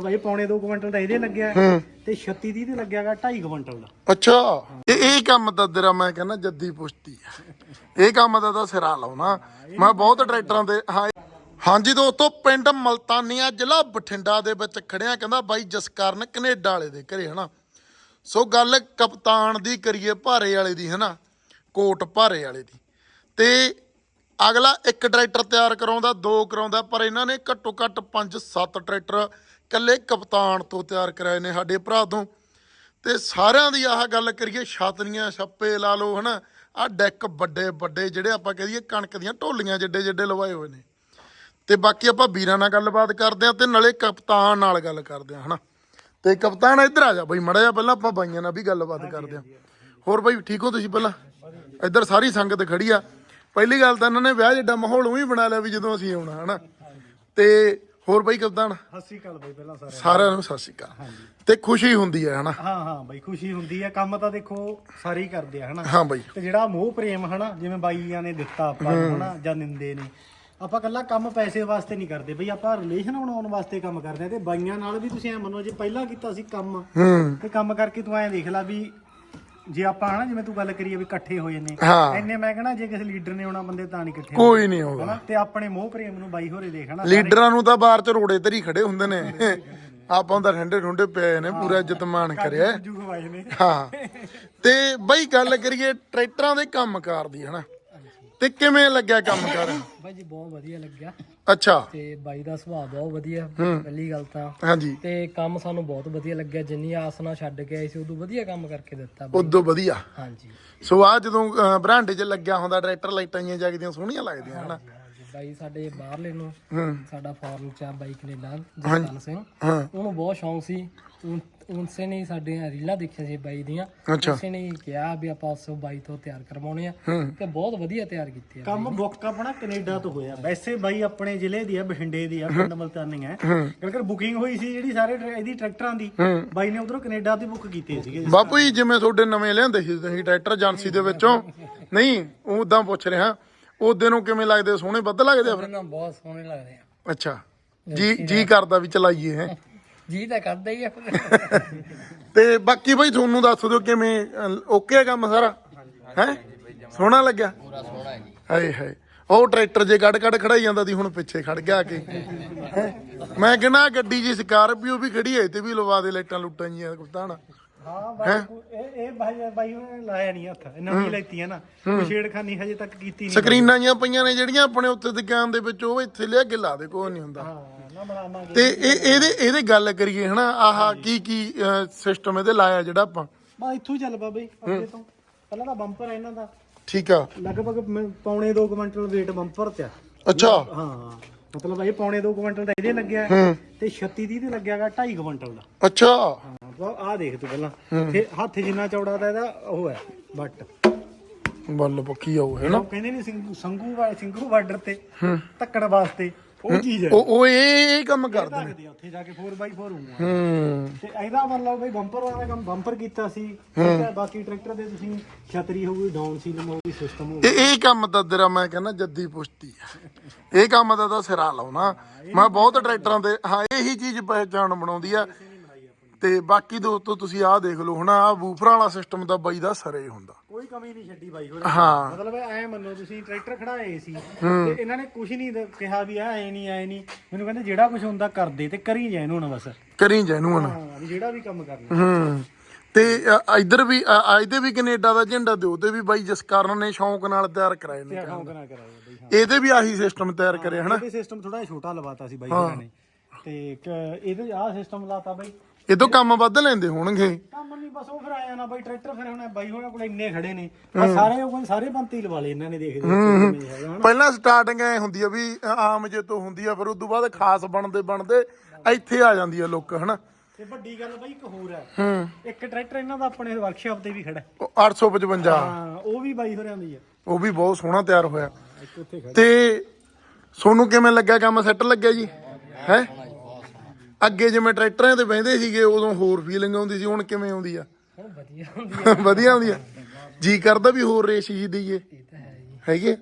ਬਾਈ ਪੌਣੇ 2 ਕੁਇੰਟਲ ਦਾ ਇਹਦੇ ਲੱਗਿਆ ਤੇ 36 ਦੀ ਤੇ ਲੱਗਿਆਗਾ 2.5 ਕੁਇੰਟਲ ਦਾ। ਅੱਛਾ। ਇਹ ਇਹ ਕੰਮ ਤਾਂ ਤੇਰਾ ਮੈਂ ਕਹਿੰਦਾ ਜੱਦੀ ਪੁਸ਼ਤੀ ਆ। ਇਹ ਕੰਮ ਦਾ ਤਾਂ ਸਿਰਾ ਲਾਉਣਾ ਮੈਂ ਬਹੁਤ ਟਰੈਕਟਰਾਂ ਦੇ ਹਾਂ ਹਾਂਜੀ ਦੋਸਤੋ ਪਿੰਡ ਮਲਤਾਨੀਆ ਜ਼ਿਲ੍ਹਾ ਬਠਿੰਡਾ ਦੇ ਵਿੱਚ ਖੜਿਆ ਕਹਿੰਦਾ ਬਾਈ ਜਸਕਰਨ ਕੈਨੇਡਾ ਵਾਲੇ ਦੇ ਘਰੇ ਹਨਾ। ਸੋ ਗੱਲ ਕਪਤਾਨ ਦੀ ਕਰੀਏ ਭਾਰੇ ਵਾਲੇ ਦੀ ਹਨਾ। ਕੋਟ ਭਾਰੇ ਵਾਲੇ ਦੀ। ਤੇ ਅਗਲਾ ਇੱਕ ਟਰੈਕਟਰ ਤਿਆਰ ਕਰਾਉਂਦਾ ਦੋ ਕਰਾਉਂਦਾ ਪਰ ਇਹਨਾਂ ਨੇ ਘੱਟੋ ਘੱਟ 5-7 ਟਰੈਕਟਰ ਕੱਲੇ ਕਪਤਾਨ ਤੋਂ ਤਿਆਰ ਕਰਾਏ ਨੇ ਸਾਡੇ ਭਰਾ ਤੋਂ। ਤੇ ਸਾਰਿਆਂ ਦੀ ਆਹ ਗੱਲ ਕਰੀਏ ਛਾਤਰੀਆਂ ਛੱਪੇ ਲਾ ਲਓ ਹਨਾ। ਆ ਡੈਕ ਵੱਡੇ ਵੱਡੇ ਜਿਹੜੇ ਆਪਾਂ ਕਹਿ ਦਈਏ ਕਣਕ ਦੀਆਂ ਢੋਲੀਆਂ ਜਿੱਡੇ ਜਿੱਡੇ ਲਵਾਏ ਹੋਏ ਨੇ। ਤੇ ਬਾਕੀ ਆਪਾਂ ਵੀਰਾਂ ਨਾਲ ਗੱਲਬਾਤ ਕਰਦੇ ਆ ਤੇ ਨਾਲੇ ਕਪਤਾਨ ਨਾਲ ਗੱਲ ਕਰਦੇ ਆ ਹਨਾ। ਤੇ ਕਪਤਾਨ ਇੱਧਰ ਆ ਜਾ ਬਈ ਮੜਾ ਜਾ ਪਹਿਲਾਂ ਆਪਾਂ ਬਾਈਆਂ ਨਾਲ ਵੀ ਗੱਲਬਾਤ ਕਰਦੇ ਆ ਹੋਰ ਬਈ ਠੀਕ ਹੋ ਤੁਸੀਂ ਪਹਿਲਾਂ? ਇੱਧਰ ਸਾਰੀ ਸੰਗਤ ਖੜੀ ਆ। ਪਹਿਲੀ ਗੱਲ ਤਾਂ ਇਹਨਾਂ ਨੇ ਵਿਆਹ ਜਿੱਡਾ ਮਾਹੌਲ ਉਹੀ ਬਣਾ ਲਿਆ ਵੀ ਜਦੋਂ ਅਸੀਂ ਆਉਣਾ ਹਨਾ। ਤੇ ਹੋਰ ਬਈ ਕਪਤਾਨ ਸਤਿ ਸ਼੍ਰੀ ਅਕਾਲ ਬਾਈ ਪਹਿਲਾਂ ਸਾਰੇ ਸਾਰਿਆਂ ਨੂੰ ਸਤਿ ਸ਼੍ਰੀ ਅਕਾਲ। ਤੇ ਖੁਸ਼ੀ ਹੁੰਦੀ ਹੈ ਹਨਾ? ਹਾਂ ਹਾਂ ਬਾਈ ਖੁਸ਼ੀ ਹੁੰਦੀ ਹੈ। ਕੰਮ ਤਾਂ ਦੇਖੋ ਸਾਰੇ ਹੀ ਕਰਦੇ ਆ ਹਨਾ? ਹਾਂ ਬਈ। ਤੇ ਜਿਹੜਾ ਮੋਹ ਪ੍ਰੇਮ ਹਨਾ? ਜਿਵੇਂ ਬਾਈਆਂ ਨੇ ਦਿੱਤਾ ਆਪਾਂ ਨੂੰ ਹਨਾ? ਜਾਂ ਨਿੰਦੇ ਨੇ। ਆਪਾਂ ਕੱਲਾ ਕੰਮ ਪੈਸੇ ਵਾਸਤੇ ਨਹੀਂ ਕਰਦੇ ਬਈ ਆਪਾਂ ਰਿਲੇਸ਼ਨ ਬਣਾਉਣ ਵਾਸਤੇ ਕੰਮ ਕਰਦੇ ਆ। ਤੇ ਬਾਈਆਂ ਨਾਲ ਵੀ ਤੁਸੀਂ ਐ ਮੰਨੋ ਜੇ ਪਹਿਲਾਂ ਕੀਤਾ ਸੀ ਕੰਮ ਹੂੰ। ਤੇ ਕੰਮ ਕਰਕੇ ਤੂੰ ਐ ਦੇਖ ਲੈ ਵੀ ਜੇ ਆਪਾਂ ਹਨਾ ਜਿਵੇਂ ਤੂੰ ਗੱਲ ਕਰੀਏ ਵੀ ਇਕੱਠੇ ਹੋਏ ਨੇ ਹਾਂ। ਐਨੇ ਮੈਂ ਕਹਣਾ ਜੇ ਕਿਸੇ ਲੀਡਰ ਨੇ ਆਉਣਾ ਬੰਦੇ ਤਾਂ ਨਹੀਂ ਇਕੱਠੇ ਕੋਈ ਨਹੀਂ ਹੋਗਾ ਹਨਾ ਤੇ ਆਪਣੇ ਮੋਹ ਪ੍ਰੇਮ ਨੂੰ ਬਾਈ ਹੋਰੇ ਦੇਖ ਹਨਾ ਲੀਡਰਾਂ ਨੂੰ ਤਾਂ ਬਾਹਰ ਚ ਰੋੜੇ ਤੇ ਹੀ ਖੜੇ ਹੁੰਦੇ ਨੇ। ਆਪਾਂ ਤਾਂ ਠੰਡੇ ਠੁੰਡੇ ਪਏ ਨੇ ਪੂਰਾ ਇੱਜ਼ਤ ਮਾਣ ਕਰਿਆ। ਜੂ ਖਵਾਏ ਨੇ। ਹਾਂ। ਤੇ ਬਈ ਗੱਲ ਕਰੀਏ ਟਰੈਕਟਰਾਂ ਦੇ ਕੰਮਕਾਰ ਦੀ ਹਨਾ। ਤੇ ਕਿਵੇਂ ਲੱਗਿਆ ਕੰਮਕਾਰ ਬਾਈ ਜੀ ਬਹੁਤ ਵਧੀਆ ਲੱਗਿਆ। ਅੱਛਾ। ਤੇ ਬਾਈ ਦਾ ਸੁਭਾਅ ਬਹੁਤ ਵਧੀਆ ਪਹਿਲੀ ਗੱਲ ਤਾਂ। ਹਾਂਜੀ। ਤੇ ਕੰਮ ਸਾਨੂੰ ਬਹੁਤ ਵਧੀਆ ਲੱਗਿਆ ਜਿੰਨੀ ਆਸ ਨਾਲ ਛੱਡ ਕੇ ਆਏ ਸੀ ਉਦੋਂ ਵਧੀਆ ਕੰਮ ਕਰਕੇ ਦਿੱਤਾ ਬਾਈ। ਉਦੋਂ ਵਧੀਆ। ਹਾਂਜੀ। ਸੋ ਆ ਜਦੋਂ ਅਹ, ਬਰਾਂਡੇ 'ਚ ਲੱਗਿਆ ਹੁੰਦਾ ਟਰੈਕਟਰ ਲਾਈਟਾਂ ਜੀਆਂ ਜਗਦੀਆਂ ਸੋਹਣੀਆਂ ਲੱਗਦੀਆਂ ਹਨਾ? ਹਾਂਜੀ, ਬਾਈ ਸਾਡੇ ਬਾਹਰਲੇ ਨੂੰ ਸਾਡਾ ਫੋਰਨ ਚ ਆ ਬਾਈ ਕੈਨੇਡਾ ਜਸਪਾਲ ਸਿੰਘ। ਉਹਨੂੰ ਬਹੁਤ ਸ਼ੌਂਕ ਸੀ ਉਨਸੇ ਨੇ ਹੀ ਸਾਡੀਆਂ ਰੀਲਾਂ ਦੇਖੀਆਂ ਸੀ ਬਾਈ ਦੀਆਂ। ਅੱਛਾ। ਉਸੇ ਨੇ ਹੀ ਕਿਹਾ ਵੀ ਆਪਾਂ ਉਸ ਬਾਈ ਤੋਂ ਤਿਆਰ ਕਰਵਾਉਣੇ ਆ। ਤੇ ਬਹੁਤ ਵਧੀਆ ਤਿਆਰ ਕੀਤੇ ਆ ਕੰਮ ਬੁੱਕ ਆਪਣਾ ਕੈਨੇਡਾ ਤੋਂ ਹੋਇਆ। ਵੈਸੇ ਬਾਈ ਆਪਣੇ ਜ਼ਿਲ੍ਹੇ ਦੀ ਆ ਬਠਿੰਡੇ ਦੀ ਆ ਪਿੰਡ ਮਲਤਾਨੀ ਹੈ। ਕਿਉਂਕਿ ਬੁਕਿੰਗ ਹੋਈ ਸੀ ਜਿਹੜੀ ਸਾਰੇ ਟਰੈ- ਇਹਦੀ ਟਰੈਕਟਰਾਂ ਦੀ। ਬਾਈ ਨੇ ਉਧਰੋਂ ਕੈਨੇਡਾ ਦੀ ਬੁੱਕ ਕੀਤੇ ਸੀਗੇ। ਬਾਪੂ ਜੀ ਜਿਵੇਂ ਤੁਹਾਡੇ ਨਵੇਂ ਲਿਆਂਦੇ ਸੀ ਤੁਸੀਂ ਟਰੈਕਟਰ ਏਜੰਸੀ ਦੇ ਵਿੱਚੋਂ। ਨਹੀਂ ਉਦਾਂ ਪੁੱਛ ਰਿਹਾ। ਉਹਦੇ ਨੂੰ ਕਿਵੇਂ ਲੱਗਦੇ? ਸੋਹਣੇ ਵੱਧ ਲੱਗਦੇ ਆ ਫਿਰ? ਬਹੁਤ ਸੋਹਣੇ ਲੱਗਦੇ ਆ। ਅੱਛਾ। ਜੀ ਜੀ ਕਰਦਾ ਵੀ ਚਲਾਈਏ ਹੈ। ਜੀ ਤਾਂ ਕਰਦਾ ਹੀ ਆ। ਤੇ ਬਾਕੀ ਬਈ ਤੁਹਾਨੂੰ ਦੱਸ ਦਿਓ ਕਿਵੇਂ ਓਕੇ ਆ ਕੰਮ ਸਾਰਾ? ਹੈ? ਸੋਹਣਾ ਲੱਗਿਆ? ਪੂਰਾ ਸੋਹਣਾ ਹੈ ਜੀ। ਹਾਏ ਹਾਏ ਉਹ ਟਰੈਕਟਰ ਜੇ ਕੱਢ ਕੱਢ ਖੜਾਈ ਜਾਂਦਾ ਸੀ ਹੁਣ ਪਿੱਛੇ ਖੜ ਗਿਆ ਆ ਕੇ। ਹੈਂ? ਮੈਂ ਕਹਿੰਦਾ ਗੱਡੀ ਜੀ ਸਕਾਰਪੀਓ ਵੀ ਖੜੀ ਹੈ ਤੇ ਵੀ ਲਵਾ ਦੇ ਲਾਈਟਾਂ ਲੁੱਟਾਂ ਜੀਆਂ ਕੁੱਤਾਂ ਹਾਂ ਬਾਈ ਕੋ- ਇਹ ਇਹ ਬਾਈ ਬਾਈ ਨੇ ਲਾਇਆ ਨਹੀਂ ਹੱਥ ਨਵੀਂ ਲੈਤੀ ਹੈ ਨਾ। ਕੋਈ ਛੇੜਖਾਨੀ ਹਜੇ ਤੱਕ ਕੀਤੀ ਨਹੀਂ ਸਕਰੀਨਾਂ ਜੀਆਂ ਪਈਆਂ ਨੇ ਜਿਹੜੀਆਂ ਆਪਣੇ ਉੱਤੇ ਦੁਕਾਨ ਦੇ ਵਿੱਚ ਉਹ ਇੱਥੇ ਲਿਆ ਕੇ ਲਾ ਦੇ ਕੋਈ ਨਹੀਂ ਹੁੰਦਾ। ਹਾਂ ਨਾ ਬਣਾਵਾਂਗੇ। ਤੇ ਇਹ ਇਹਦੇ ਇਹਦੇ ਗੱਲ ਕਰੀਏ ਹਨਾ ਆਹ ਕੀ ਕੀ ਸਿਸਟਮ ਇਹਦੇ ਲਾਇਆ ਜਿਹੜਾ ਆਪਾਂ। ਬਾ ਇੱਥੋਂ ਹੀ ਚੱਲ ਪਾ ਬਈ ਅੱਗੇ ਤੋਂ। ਪਹਿਲਾਂ ਤਾਂ ਬੰਪਰ ਹੈ ਇਹਨਾਂ ਦਾ। ਠੀਕ ਆ। ਲਗਭਗ ਪੌਣੇ 2 ਕੁਇੰਟਲ weight ਬੰਪਰ ਤੇ ਆ। ਅੱਛਾ। ਹਾਂ ਮਤਲਬ ਇਹ ਪੌਣੇ 2 ਕੁਇੰਟਲ ਦਾ ਇਹਦੇ ਲੱਗਿਆ। ਹੂੰ। ਤੇ 36 ਦੀ ਤੇ ਲੱਗਿਆਗਾ 2.5 ਕੁਇੰਟਲ ਦਾ। ਅੱਛਾ। ਹਾਂ ਆਹ ਦੇਖ ਤੂੰ ਪਹਿਲਾਂ। ਤੇ ਹੱਥ ਜਿੰਨਾ ਚੌੜਾ ਤਾਂ ਇਹਦਾ ਉਹ ਹੈ ਬੱਟ ਬੱਲ ਪੱਕੀ ਆਉ ਹੈ ਨਾ? ਕਹਿੰਦੇ ਨੇ ਸਿੰਘ- ਸੰਗੂ ਵਾ- ਸਿੰਘੂ ਬਾਰਡਰ ਤੇ ਧੱਕਣ ਵਾਸਤੇ ਉਹ ਚੀਜ਼ ਹੈ। ਉਹ ਉਹ ਇਹ ਇਹ ਕੰਮ ਕਰਦੇ। ਨੇ ਆ ਉੱਥੇ ਜਾ ਕੇ 4x4 ਹੋਊਗਾ। ਹੂੰ। ਤੇ ਇਹਦਾ ਮਤਲਬ ਬਈ ਬੰਪਰ ਵਾਲਾ ਕੰਮ ਬੰਪਰ ਕੀਤਾ ਸੀ। ਠੀਕ ਹੈ ਬਾਕੀ ਟਰੈਕਟਰ ਦੇ ਤੁਸੀਂ ਛਤਰੀ ਹੋਊਗੀ ਡਾਊਨ ਸੀਲਮ ਹੋਊਗੀ ਸਿਸਟਮ ਹੋਊਗਾ। ਇਹ ਇਹ ਕੰਮ ਤਾਂ ਤੇਰਾ ਮੈਂ ਕਹਿੰਦਾ ਜੱਦੀ ਪੁਸ਼ਤੀ ਆ। ਇਹ ਕੰਮ ਦਾ ਤਾਂ ਸਿਰਾ ਲਾਉਣਾ। ਮੈਂ ਬਹੁਤ ਟਰੈਕਟਰਾਂ ਦੇ ਹਾਂ ਇਹੀ ਚੀਜ਼ ਪਹਿਚਾਣ ਬਣਾਉਂਦੀ ਆ। ਤੇ ਬਾਕੀ ਦੋਸਤੋ ਤੁਸੀਂ ਆਹ ਦੇਖ ਲਓ ਹੁਣ ਆਹ ਬੂਫਰਾਂ ਵਾਲਾ ਸਿਸਟਮ ਤਾਂ ਬਾਈ ਦਾ ਸਰੇ ਹੁੰਦਾ। ਕੋਈ ਕਮੀ ਨਹੀਂ ਛੱਡੀ ਬਾਈ ਹੋਰ ਹਾਂ। ਮਤਲਬ ਐ ਮੰਨੋ ਤੁਸੀਂ ਟਰੈਕਟਰ ਖੜਾਏ ਸੀ ਤੇ ਇਹਨਾਂ ਨੇ ਕੁਝ ਨਹੀਂ ਦ- ਕਿਹਾ ਵੀ ਐ ਨਹੀਂ ਐ ਨਹੀਂ। ਮੈਨੂੰ ਕਹਿੰਦੇ ਜਿਹੜਾ ਕੁਝ ਹੁੰਦਾ ਕਰਦੇ ਤੇ ਕਰੀ ਜਾ ਇਹਨੂੰ ਹੁਣ ਬਸ। ਕਰੀ ਜਾ ਇਹਨੂੰ ਹੁਣ। ਹਾਂ ਵੀ ਜਿਹੜਾ ਵੀ ਕੰਮ ਕਰਨਾ। ਹੂੰ। ਤੇ ਅ, ਇੱਧਰ ਵੀ ਅ, ਇਹਦੇ ਵੀ ਕੈਨੇਡਾ ਦਾ ਝੰਡਾ ਤੇ ਉਹਦੇ ਵੀ ਬਾਈ ਜਸਕਰਨ ਨੇ ਸ਼ੌਂਕ ਨਾਲ ਤਿਆਰ ਕਰਾਏ ਨੇ। ਸ਼ੌਂਕ ਨਾ ਕਰਾਇਆ ਬਈ ਹਾਂ। ਇਹਦੇ ਵੀ ਆਹੀ ਸਿਸਟਮ ਤਿਆਰ ਕਰਿਆ ਹਨਾ। ਇਹਦੇ ਸਿਸਟਮ ਥੋੜਾ ਛੋਟਾ ਲਵਾਤਾ ਸੀ ਬਾਈ ਹੋਰਾਂ ਨੇ। ਤੇ ਕ- ਇਹਦੇ ਆਹ ਸਿਸਟਮ ਲਾਤਾ ਬਾਈ। ਇਹ ਤੋਂ ਕੰਮ ਵੱਧ ਲੈਂਦੇ ਹੋਣਗੇ। ਕੰਮ ਨਹੀਂ ਬਸ ਉਹ ਫਿਰ ਆਇਆ ਨਾ ਬਾਈ ਟਰੈਕਟਰ ਫਿਰ ਹੁਣ ਬਾਈ ਹੋਰਾਂ ਕੋਲ ਇੰਨੇ ਖੜੇ ਨੇ। ਬਸ ਸਾਰੇ ਉਹ ਸਾਰੇ ਬੰਤੀ ਲਵਾ ਲਏ ਇਹਨਾਂ ਨੇ ਦੇਖਦੇ ਪਹਿਲਾਂ ਸਟਾਰਟਿੰਗ ਐ ਹੁੰਦੀ ਆ ਵੀ ਆਮ ਜੇ ਤੋਂ ਹੁੰਦੀ ਆ ਫਿਰ ਉਦੋਂ ਬਾਅਦ ਖਾਸ ਬਣਦੇ ਬਣਦੇ ਇੱਥੇ ਆ ਜਾਂਦੀ ਆ ਲੁੱਕ ਹਨਾ? ਤੇ ਵੱਡੀ ਗੱਲ ਬਾਈ ਇੱਕ ਹੋਰ ਹੈ ਹੂੰ। ਇੱਕ ਟਰੈਕਟਰ ਇਹਨਾਂ ਦਾ ਆਪਣੇ ਵਰਕਸ਼ਾਪ ਤੇ ਵੀ ਖੜਾ। ਹੈ। ਉਹ 855 ਹਾਂ ਉਹ ਵੀ ਬਾਈ ਹੋਰਾਂ ਦੀ ਹੈ ਉਹ ਵੀ ਬਹੁਤ ਸੋਹਣਾ ਤਿਆਰ ਹੋਇਆ। ਤੇ ਸੋਨੂੰ ਕਿਵੇਂ ਲੱਗਿਆ ਕੰਮ? ਸੈੱਟ ਲੱਗਿਆ ਜੀ? ਹੈ? ਅੱਗੇ ਜਿਵੇਂ ਟਰੈਕਟਰਾਂ ਤੇ ਬਹਿੰਦੇ ਸੀਗੇ ਉਦੋਂ ਹੋਰ ਫੀਲਿੰਗ ਆਉਂਦੀ ਸੀ ਹੁਣ ਕਿਵੇਂ ਆਉਂਦੀ ਆ? ਹੁਣ ਵਧੀਆ ਹੁੰਦੀ ਵਧੀਆ ਆਉਂਦੀ ਆ। ਜੀ ਕਰਦਾ ਵੀ ਹੋਰ ਰੇਸ ਜੀ ਦਈਏ ਇਹ ਤਾਂ ਹੈ ਜੀ। ਹੈਗੇ?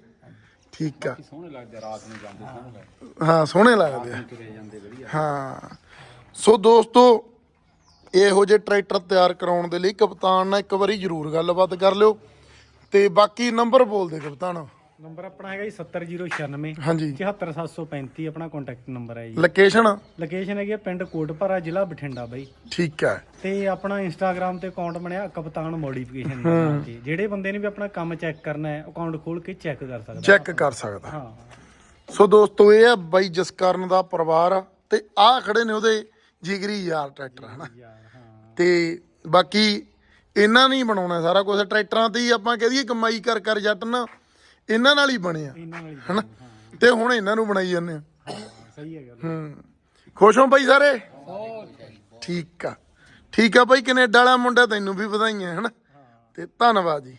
ਠੀਕ ਆ। ਸੋਹਣੇ ਲੱਗਦੇ ਰਾਤ ਨੂੰ ਜਾਂਦੇ ਹਾਂ ਸੋਹਣੇ ਲੱਗਦੇ ਆ। ਹਾਂ। ਸੋ ਦੋਸਤੋ ਇਹੋ ਜਿਹੇ ਟਰੈਕਟਰ ਤਿਆਰ ਕਰਾਉਣ ਦੇ ਲਈ ਕਪਤਾਨ ਨਾਲ ਇੱਕ ਵਾਰੀ ਜ਼ਰੂਰ ਗੱਲਬਾਤ ਕਰ ਲਿਓ। ਤੇ ਬਾਕੀ ਨੰਬਰ ਬੋਲ ਦੇ ਕਪਤਾਨ। ਨੰਬਰ ਆਪਣਾ ਹੈਗਾ ਜੀ 70096 ਹਾਂਜੀ। 74735 ਆਪਣਾ ਕੰਟੈਕਟ ਨੰਬਰ ਹੈ ਜੀ। ਲੋਕੇਸ਼ਨ ਲੋਕੇਸ਼ਨ ਹੈਗੀ ਆ ਪਿੰਡ ਕੋਟਪਰਾ ਜ਼ਿਲ੍ਹਾ ਬਠਿੰਡਾ ਬਾਈ। ਠੀਕ ਹੈ। ਤੇ ਆਪਣਾ ਇੰਸਟਾਗ੍ਰam ਤੇ ਅਕਾਊਂਟ ਬਣਿਆ ਕਪਤਾਨ ਮੋਡੀਫਿਕੇਸ਼ਨ ਦੇ ਨਾਂ ਤੇ। ਜਿਹੜੇ ਬੰਦੇ ਨੇ ਵੀ ਆਪਣਾ ਕੰਮ ਚੈੱਕ ਕਰਨਾ ਹੈ ਅਕਾਊਂਟ ਖੋਲ ਕੇ ਚੈੱਕ ਕਰ ਸਕਦਾ। ਚੈੱਕ ਕਰ ਸਕਦਾ। ਹਾਂ। ਸੋ ਦੋਸਤੋ ਇਹ ਆ ਬਾਈ ਜਸਕਰਨ ਦਾ ਪਰਿਵਾਰ ਆ ਤੇ ਆਹ ਖੜੇ ਨੇ ਉਹਦੇ ਜਿਗਰੀ ਯਾਰ ਟਰੈਕਟਰ ਹਨਾ? ਤੇ ਬਾਕੀ ਇਹਨਾਂ ਨਹੀਂ ਬਣਾਉਣਾ ਸਾਰਾ ਕੁਝ ਟਰੈਕਟਰਾਂ ਤੇ ਹੀ ਆਪਾਂ ਕਹਿ ਦਈਏ ਕਮਾਈ ਕਰ ਕਰ ਜੱਟ ਨਾ ਇਹਨਾਂ ਨਾਲ ਹੀ ਬਣਿਆ ਇਹਨਾਂ ਨਾਲ ਹੀ ਹਨਾ? ਤੇ ਹੁਣ ਇਹਨਾਂ ਨੂੰ ਬਣਾਈ ਜਾਂਦੇ ਆ। ਹਾਂ, ਸਹੀ ਹੂੰ ਖੁਸ਼ ਹੋ ਬਾਈ ਸਾਰੇ? ਠੀਕ ਆ। ਠੀਕ ਆ ਬਾਈ ਕੈਨੇਡਾ ਵਾਲਾ ਮੁੰਡਾ ਤੈਨੂੰ ਵੀ ਵਧਾਈਆਂ ਹਨਾ? ਤੇ ਧੰਨਵਾਦ ਜੀ।